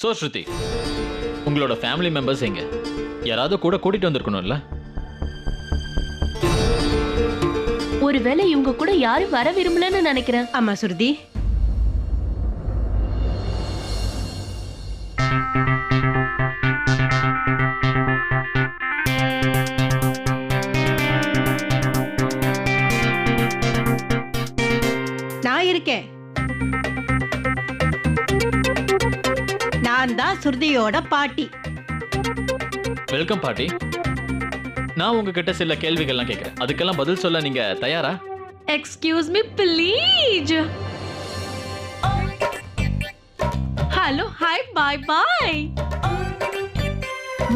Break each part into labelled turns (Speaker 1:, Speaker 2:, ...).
Speaker 1: So ஸ்ருதி உங்களோட family members எங்க? யாராவது கூட கூட்டிட்டு வந்திருக்கணும்ல?
Speaker 2: ஒருவேளை இவங்க கூட யாரும் வர விரும்பலன்னு நினைக்கிறேன்.
Speaker 3: ஆமா சுருதி. நான் இருக்கேன். நான் தான் சுருதியோட பாட்டி.
Speaker 1: வெல்கம் பாட்டி. நான் உங்ககிட்ட சில கேள்விகள்லாம் கேட்கறேன் அதுக்கெல்லாம் பதில் சொல்ல நீங்க தயாரா?
Speaker 2: Excuse me please hello hi bye bye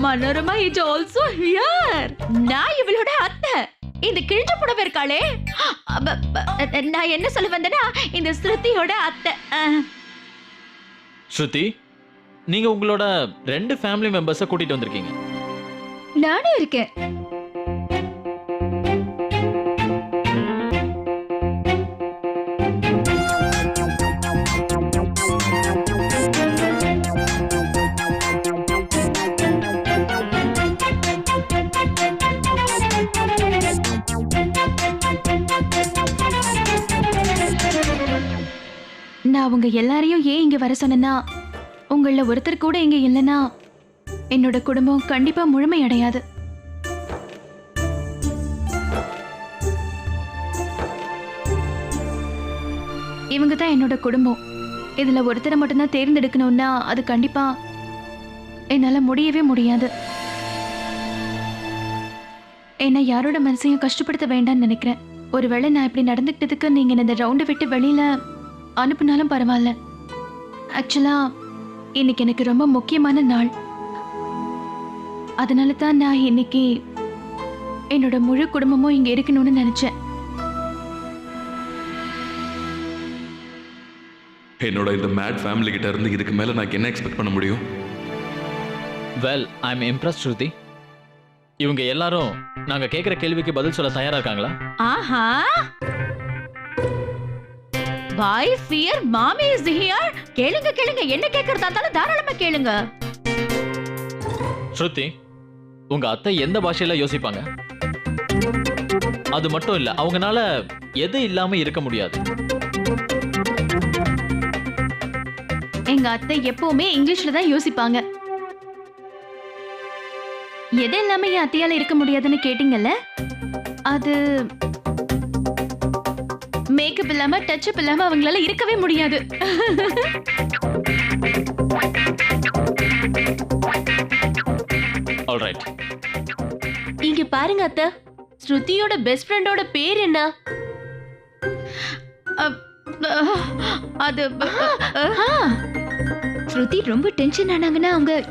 Speaker 2: Manorama is also here நான் இவளோட அத்தை. இந்த கிழிஞ்ச புடவை இருக்காளே. நான் என்ன சொல்ல வந்தேன்னா இந்த ஸ்ருதியோட அத்தை. அஹ்.
Speaker 1: ஸ்ருதி? நீங்க உங்களோட ரெண்டு ஃபேமிலி மெம்பர்ஸை கூட்டிட்டு வந்திருக்கீங்க.
Speaker 2: நானும் இருக்கேன். நான் உங்க எல்லாரையும் ஏன் இங்க வர சொன்னேன்னா உங்களில் ஒருத்தர் கூட இங்கே இல்லைன்னா என்னோட குடும்பம் கண்டிப்பாக முழுமை அடையாது இவங்க தான் என்னோட குடும்பம். இதில் ஒருத்தரை மட்டும்தான் தேர்ந்தெடுக்கணும்னா அது கண்டிப்பாக என்னால் முடியவே முடியாது. என்னை யாரோட மனசையும் கஷ்டப்படுத்த வேண்டாம்னு நினைக்கிறேன். ஒருவேளை நான் இப்படி நடந்துக்கிட்டதுக்கு நீங்கள் இந்த ரவுண்டை விட்டு வெளியில் அனுப்புனாலும் பரவாயில்ல. ஆக்சுவலாக இன்னைக்கு எனக்கு ரொம்ப முக்கியமான நாள். அதனால தான் நான் இன்னைக்கு என்னோட முழு குடும்பமும் இங்க இருக்கணும்னு நினைச்சேன்.
Speaker 4: என்னோட இந்த மேட் ஃபேமிலி கிட்ட இருந்து இதுக்கு மேல நான் என்ன எக்ஸ்பெக்ட் பண்ண முடியும்?
Speaker 1: Well I am impress Shruti இவங்க எல்லாரும் நாங்க கேட்குற கேள்விக்கு பதில் சொல்ல தயாரா இருக்காங்களா?
Speaker 2: ஆஹா! பாய் ஃபியர் மாமி இஸ் ஹியர் கேளுங்க கேளுங்க. என்ன கேக்குறதா இருந்தாலும் தாராளமா கேளுங்க.
Speaker 1: ஸ்ருதி உங்க அத்தை எந்த பாஷையில யோசிப்பாங்க? அது மட்டும் இல்ல அவங்கனால எது இல்லாம இருக்க முடியாது.
Speaker 2: எங்க அத்தை எப்பவுமே இங்கிலீஷ்ல தான் யோசிப்பாங்க. எது இல்லாம என் அத்தையால இருக்க முடியாதுன்னு கேட்டீங்கல்ல? அது மேக்கப் இல்லாம டச்சப் இல்லாம அவங்களால இருக்கவே முடியாது.
Speaker 1: ஆல்ரைட்
Speaker 2: இங்க பாருங்க அத்தை. ஸ்ருதியோட பெஸ்ட் ஃப்ரெண்டோட பேர் என்ன? அது ஸ்ருதி ரொம்ப டென்ஷன் ஆனாங்கன்னா அவங்க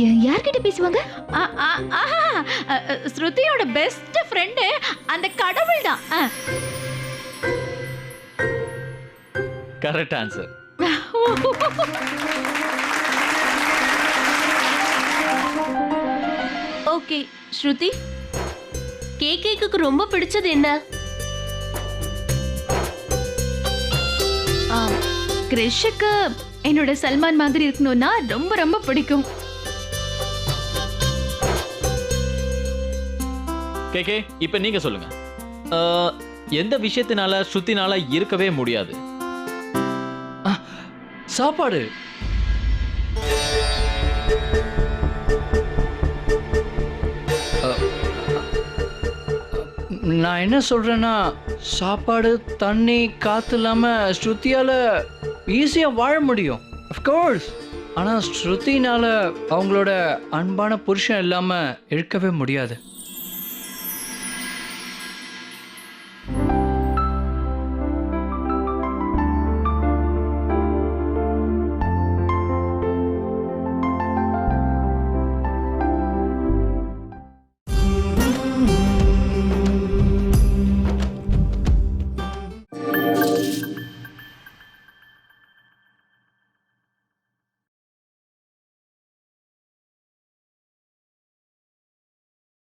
Speaker 2: ய- யார்கிட்ட பேசுவாங்க? ஸ்ருதியோட பெஸ்ட் ஃப்ரெண்டு அந்த கடவுள் தான்.
Speaker 1: Correct answer
Speaker 2: okay Shruti cake ரொம்ப பிடிச்சது என்ன? கிரிஷுக்கு என்னோட சல்மான் மாதிரி இருக்கணும்னா ரொம்ப ரொம்ப பிடிக்கும்.
Speaker 1: கே கே இப்போ நீங்க சொல்லுங்க. எந்த விஷயத்தினால ஸ்ருதினால இருக்கவே முடியாது?
Speaker 5: சாப்பாடு. நான் என்ன சொல்கிறேன்னா சாப்பாடு தண்ணி காற்று இல்லாமல் ஸ்ருத்தியால் ஈஸியாக வாழ முடியும். அஃப்கோர்ஸ் ஆனால் ஸ்ருதினால அவங்களோட அன்பான புருஷன் இல்லாமல் இருக்கவே முடியாது.